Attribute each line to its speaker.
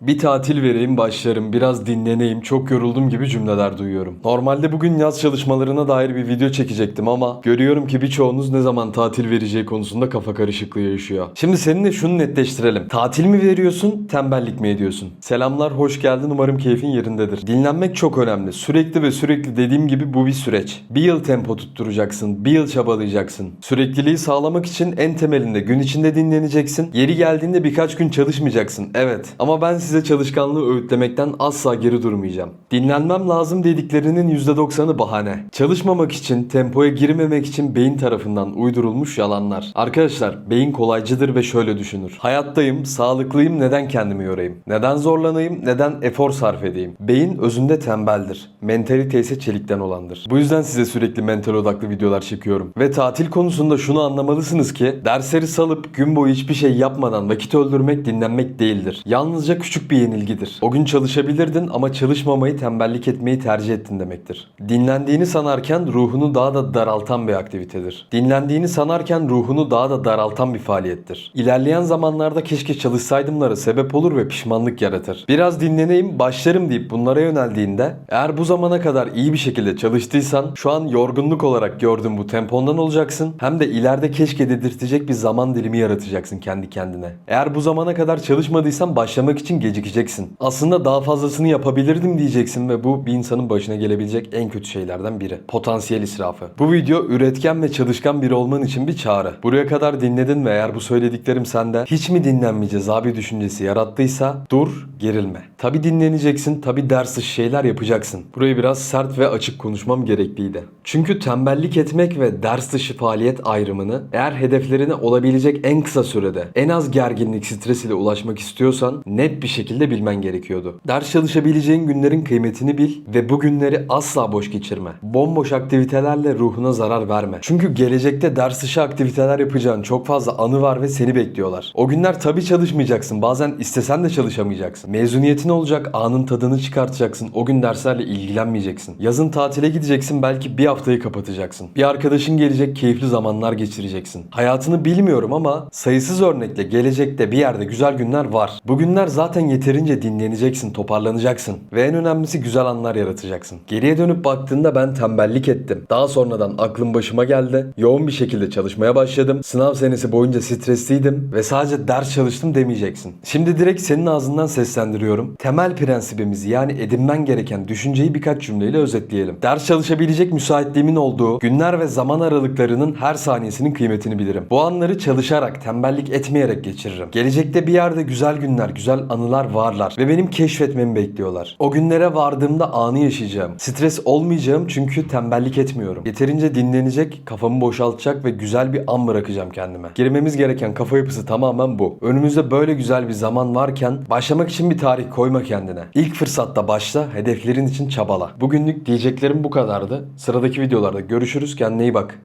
Speaker 1: Bir tatil vereyim başlarım, biraz dinleneyim, çok yoruldum gibi cümleler duyuyorum. Normalde bugün yaz çalışmalarına dair bir video çekecektim ama görüyorum ki birçoğunuz ne zaman tatil vereceği konusunda kafa karışıklığı yaşıyor. Şimdi seninle şunu netleştirelim. Tatil mi veriyorsun, tembellik mi ediyorsun? Selamlar, hoş geldin. Umarım keyfin yerindedir. Dinlenmek çok önemli. Sürekli ve sürekli dediğim gibi bu bir süreç. Bir yıl tempo tutturacaksın, bir yıl çabalayacaksın. Sürekliliği sağlamak için en temelinde gün içinde dinleneceksin. Yeri geldiğinde birkaç gün çalışmayacaksın. Evet. Ama ben size çalışkanlığı öğütlemekten asla geri durmayacağım. Dinlenmem lazım dediklerinin %90'ı bahane. Çalışmamak için, tempoya girmemek için beyin tarafından uydurulmuş yalanlar. Arkadaşlar, beyin kolaycıdır ve şöyle düşünür. Hayattayım, sağlıklıyım, neden kendimi yorayım? Neden zorlanayım, neden efor sarf edeyim? Beyin özünde tembeldir. Mentalite ise çelikten olandır. Bu yüzden size sürekli mental odaklı videolar çekiyorum. Ve tatil konusunda şunu anlamalısınız ki dersleri salıp gün boyu hiçbir şey yapmadan vakit öldürmek dinlenmek değildir. Yalnızca küçük bir yenilgidir. O gün çalışabilirdin ama çalışmamayı tembellik etmeyi tercih ettin demektir. Dinlendiğini sanarken ruhunu daha da daraltan bir aktivitedir. Dinlendiğini sanarken ruhunu daha da daraltan bir faaliyettir. İlerleyen zamanlarda keşke çalışsaydımlara sebep olur ve pişmanlık yaratır. Biraz dinleneyim, başlarım deyip bunlara yöneldiğinde eğer bu zamana kadar iyi bir şekilde çalıştıysan şu an yorgunluk olarak gördüğün bu tempondan olacaksın hem de ileride keşke dedirtecek bir zaman dilimi yaratacaksın kendi kendine. Eğer bu zamana kadar çalışmadıysan başlamak için gecikeceksin. Aslında daha fazlasını yapabilirdim diyeceksin ve bu bir insanın başına gelebilecek en kötü şeylerden biri. Potansiyel israfı. Bu video üretken ve çalışkan biri olman için bir çağrı. Buraya kadar dinledin ve eğer bu söylediklerim sende hiç mi dinlenmeyeceğiz abi düşüncesi yarattıysa dur gerilme. Tabi dinleneceksin, tabi ders dışı şeyler yapacaksın. Burayı biraz sert ve açık konuşmam gerekliydi. Çünkü tembellik etmek ve ders dışı faaliyet ayrımını eğer hedeflerine olabilecek en kısa sürede en az gerginlik stres ile ulaşmak istiyorsan net bir şekilde bilmen gerekiyordu. Ders çalışabileceğin günlerin kıymetini bil ve bu günleri asla boş geçirme. Bomboş aktivitelerle ruhuna zarar verme. Çünkü gelecekte ders dışı aktiviteler yapacağın çok fazla anı var ve seni bekliyorlar. O günler tabii çalışmayacaksın. Bazen istesen de çalışamayacaksın. Mezuniyetin olacak, anın tadını çıkartacaksın. O gün derslerle ilgilenmeyeceksin. Yazın tatile gideceksin, belki bir haftayı kapatacaksın. Bir arkadaşın gelecek, keyifli zamanlar geçireceksin. Hayatını bilmiyorum ama sayısız örnekle gelecekte bir yerde güzel günler var. Bu günler zaten yeterince dinleneceksin, toparlanacaksın ve en önemlisi güzel anlar yaratacaksın. Geriye dönüp baktığında ben tembellik ettim. Daha sonradan aklım başıma geldi. Yoğun bir şekilde çalışmaya başladım. Sınav senesi boyunca stresliydim ve sadece ders çalıştım demeyeceksin. Şimdi direkt senin ağzından seslendiriyorum. Temel prensibimizi yani edinmen gereken düşünceyi birkaç cümleyle özetleyelim. Ders çalışabilecek müsaitliğimin olduğu günler ve zaman aralıklarının her saniyesinin kıymetini bilirim. Bu anları çalışarak, tembellik etmeyerek geçiririm. Gelecekte bir yerde güzel günler, güzel anılar varlar ve benim keşfetmemi bekliyorlar. O günlere vardığımda anı yaşayacağım. Stres olmayacağım çünkü tembellik etmiyorum. Yeterince dinlenecek, kafamı boşaltacak ve güzel bir an bırakacağım kendime. Girmemiz gereken kafa yapısı tamamen bu. Önümüzde böyle güzel bir zaman varken başlamak için bir tarih koyma kendine. İlk fırsatta başla, hedeflerin için çabala. Bugünlük diyeceklerim bu kadardı. Sıradaki videolarda görüşürüz. Kendine iyi bak.